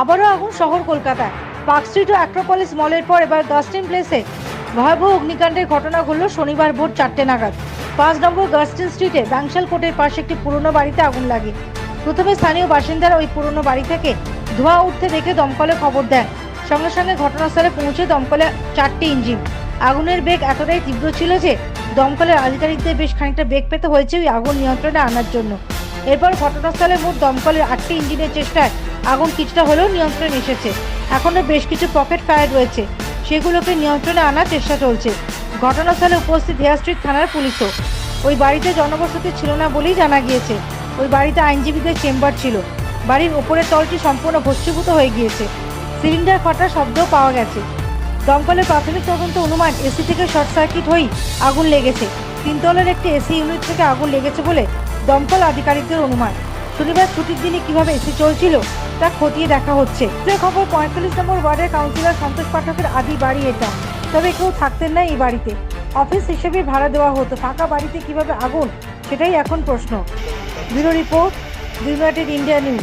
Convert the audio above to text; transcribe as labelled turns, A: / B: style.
A: আবারও আগুন শহর কলকাতায়। পার্ক স্ট্রিট ও অ্যাক্রোপলিস মলের পর এবার গাস্টিন প্লেসে ভয়াবহ অগ্নিকাণ্ডের ঘটনা ঘটল শনিবার ভোর চারটে নাগাদ। পাঁচ নম্বর গাস্টিন স্ট্রিটে ব্যাংশাল কোর্টের পাশে একটি পুরনো বাড়িতে আগুন লাগে। প্রথমে স্থানীয় বাসিন্দারা ওই পুরনো বাড়ি থেকে ধোঁয়া উঠতে দেখে দমকলে খবর দেন। সঙ্গে সঙ্গে ঘটনাস্থলে পৌঁছে দমকলে চারটি ইঞ্জিন। আগুনের বেগ এতটাই তীব্র ছিল যে দমকলের আধিকারিকদের বেশ খানিকটা বেগ পেতে হয়েছে ওই আগুন নিয়ন্ত্রণে আনার জন্য। এরপর ঘটনাস্থলে মোট দমকলের আটটি ইঞ্জিনের চেষ্টায় আগুন কিছুটা হলেও নিয়ন্ত্রণে এসেছে। এখনও বেশ কিছু পকেট ফায়ার রয়েছে। সেগুলোকে নিয়ন্ত্রণে আনার চেষ্টা চলছে। ঘটনাস্থলে উপস্থিত হেয়ার স্ট্রিট থানার পুলিশও। ওই বাড়িতে জনবসতি ছিল না বলেই জানা গিয়েছে। ওই বাড়িতে আইনজীবীদের চেম্বার ছিল। বাড়ির ওপরের তলটি সম্পূর্ণ ভস্মীভূত হয়ে গিয়েছে। সিলিন্ডার ফাটার শব্দও পাওয়া গেছে। দমকলের প্রাথমিক তদন্ত অনুমান এসি থেকে শর্ট সার্কিট হয়েই আগুন লেগেছে। তিনতলার একটি এসি ইউনিট থেকে আগুন লেগেছে বলে দমকল আধিকারিকদের অনুমান। শনিবার ছুটির দিনে কীভাবে এসি চলছিল তা খতিয়ে দেখা হচ্ছে। যে খবর, পঁয়তাল্লিশ নম্বর ওয়ার্ডের কাউন্সিলর সন্তোষ পাঠকের আদি বাড়ি এটা। তবে কেউ থাকতেন না এই বাড়িতে। অফিস হিসেবে ভাড়া দেওয়া হতো। ফাঁকা বাড়িতে কীভাবে আগুন? সেটাই এখন প্রশ্ন। Bureau report United India News.